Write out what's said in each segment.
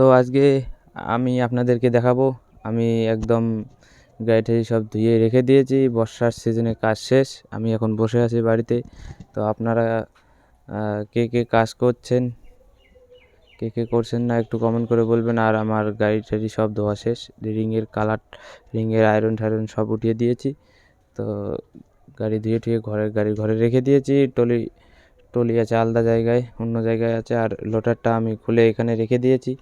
তো আজকে আমি আপনাদেরকে দেখাবো। আমি একদম গাড়ি টাড়ি সব ধুয়ে রেখে দিয়েছি, বর্ষার সিজনে কাজ শেষ, আমি এখন বসে আছি বাড়িতে। তো আপনারা কে কে কাজ করছেন, কে কে করছেন না একটু কমেন্ট করে বলবেন। আর আমার গাড়ি টাড়ি সব ধোয়া শেষ রিংয়ের কালার, রিংয়ের আয়রন টায়রন সব উঠিয়ে দিয়েছি। তো গাড়ি ধুয়ে টুয়ে ঘরের গাড়ি ঘরে রেখে দিয়েছি। টলি টলি আছে আলাদা জায়গায়, অন্য জায়গায় আছে। আর লোটারটা আমি খুলে এখানে রেখে দিয়েছি।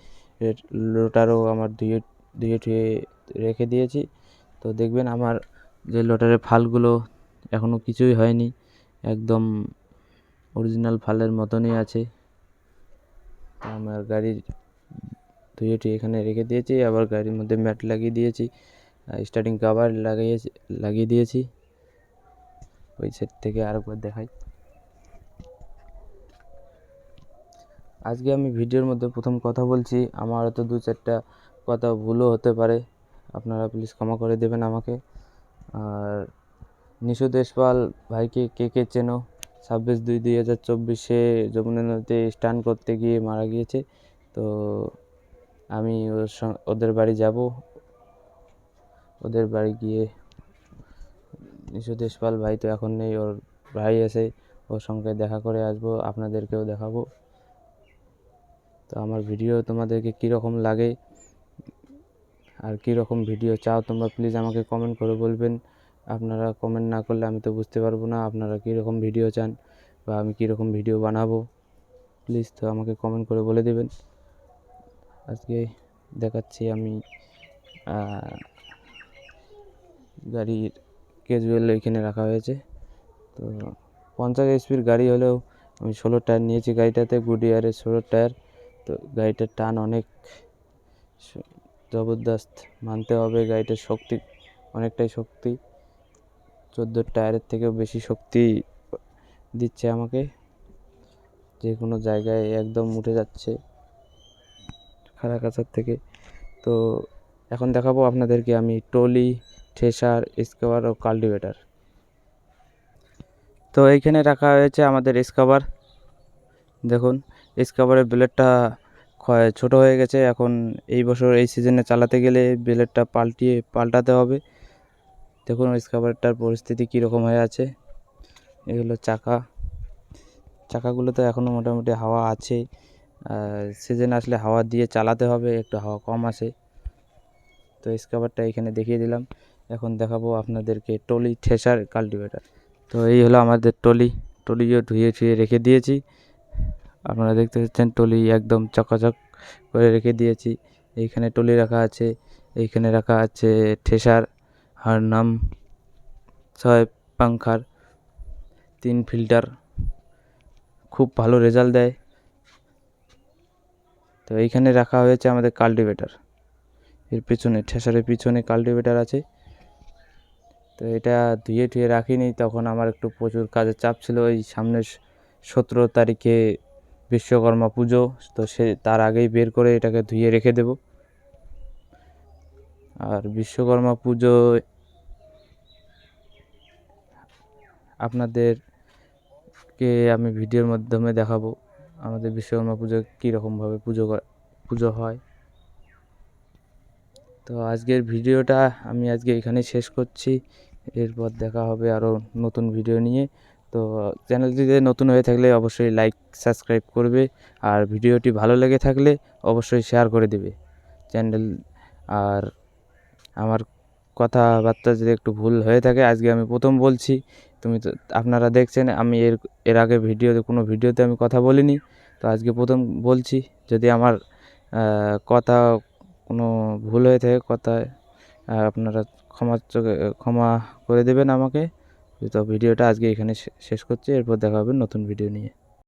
লোটারও আমার ধুয়ে ধুয়ে টুয়ে রেখে দিয়েছি। তো দেখবেন আমার যে লোটারের ফালগুলো এখনও কিছুই হয়নি। একদম অরিজিনাল ফালের মতনই আছে। আমার গাড়ির ধুয়ে টুয়ে এখানে রেখে দিয়েছি, আবার গাড়ির মধ্যে ম্যাট লাগিয়ে দিয়েছি স্টার্টিং কাভার লাগিয়েছি, লাগিয়ে দিয়েছি। ওই সেট থেকে আরেকবার দেখাই। আজকে আমি ভিডিওর মধ্যে প্রথম কথা বলছি, আমার হয়তো দু চারটা কথা ভুলও হতে পারে। আপনারা প্লিজ ক্ষমা করে দেবেন আমাকে। আর নিশু দেশপাল ভাইকে কে কে চেনো? ছাব্বিশ দুই দুই হাজার চব্বিশে যমুনা নদীতে স্টান করতে গিয়ে মারা গিয়েছে। তো আমি ওর ওদের বাড়ি যাব। ওদের বাড়ি গিয়ে নিশু দেশপাল ভাই তো এখন নেই, ওর ভাই এসে ওর সঙ্গে দেখা করে আসব, আপনাদেরকেও দেখাবো। তো আমার ভিডিও তোমাদেরকে কীরকম লাগে আর কীরকম ভিডিও চাও তোমরা প্লিজ আমাকে কমেন্ট করে বলবেন। আপনারা কমেন্ট না করলে আমি তো বুঝতে পারব না আপনারা কীরকম ভিডিও চান বা আমি কীরকম ভিডিও বানাবো। প্লিজ তো আমাকে কমেন্ট করে বলে দেবেন। আজকে দেখাচ্ছি আমি গাড়ির ক্যাজুয়াল এখানে রাখা হয়েছে। তো পঞ্চাশ এইচপির গাড়ি হলেও আমি ষোলো টায়ার নিয়েছি গাড়িটাতে গুডিয়ারের ষোলো টায়ার তো গাড়িটার টান অনেক জবরদস্ত। মানতে হবে গাড়িটার শক্তি, অনেকটাই শক্তি। চোদ্দ টায়ারের থেকেও বেশি শক্তি দিচ্ছে আমাকে। যে কোনো জায়গায় একদম উঠে যাচ্ছে খাড়া কাছার থেকে। তো এখন দেখাবো আপনাদেরকে আমি টলি থ্রেশার স্কাবার ও কাল্টিভেটার। তো এইখানে রাখা হয়েছে আমাদের স্কাবার দেখুন স্কাবারের ব্লেডটা ছোটো হয়ে গেছে। এখন এই বছর এই সিজনে চালাতে গেলে ব্লেডটা পাল্টিয়ে, পাল্টাতে হবে। দেখুন স্কাবারটার পরিস্থিতি কীরকম হয়ে আছে। এগুলো চাকা। চাকাগুলো তো এখনও মোটামুটি হাওয়া আছে। সিজন আসলে হাওয়া দিয়ে চালাতে হবে, একটু হাওয়া কম আসে। তো স্কাবারটা এখানে দেখিয়ে দিলাম। এখন দেখাবো আপনাদেরকে টলি ঠেসার কাল্টিভেটার তো এই হলো আমাদের টলি। টলিও ধুয়ে ধুয়ে রেখে দিয়েছি। আপনারা দেখতে পাচ্ছেন টলি একদম চকাচক করে রেখে দিয়েছি। এইখানে টলি রাখা আছে, এইখানে রাখা আছে ঠেসার হারনাম ছয় পাংখার, তিন ফিল্টার। খুব ভালো রেজাল্ট দেয়। তো এইখানে রাখা হয়েছে আমাদের কাল্টিভেটার। এর পিছনে, ঠেসারের পিছনে কাল্টিভেটার আছে। তো এটা ধুয়ে টুয়ে রাখিনি, তখন আমার একটু প্রচুর কাজের চাপ ছিল। ওই সামনের সতেরো তারিখে বিশ্বকর্মা পুজো, তো সে তার আগেই বের করে এটাকে ধুয়ে রেখে দেব। আর বিশ্বকর্মা পুজোয় আপনাদেরকে আমি ভিডিওর মাধ্যমে দেখাবো, আমাদের বিশ্বকর্মা পুজো কীরকমভাবে পুজো পুজো হয়। তো আজকের ভিডিওটা আমি আজকে এখানেই শেষ করছি। এরপর দেখা হবে আরও নতুন ভিডিও নিয়ে। তো চ্যানেলটিতে নতুন হয়ে থাকলে অবশ্যই লাইক সাবস্ক্রাইব করবে। আর ভিডিওটি ভালো লেগে থাকলে অবশ্যই শেয়ার করে দেবে। চ্যানেল আর আমার কথাবার্তা যদি একটু ভুল হয়ে থাকে, আজকে আমি প্রথম বলছি, তুমি তো, আপনারা দেখছেন, আমি এর এর আগে ভিডিওতে, কোনো ভিডিওতে আমি কথা বলিনি। তো আজকে প্রথম বলছি, যদি আমার কথা কোনো ভুল হয়ে থাকে কথায় আপনারা ক্ষমা ক্ষমা করে দেবেন আমাকে। তো ভিডিওটা আজকে এখানে শেষ করছি। এরপর দেখা হবে নতুন ভিডিও নিয়ে।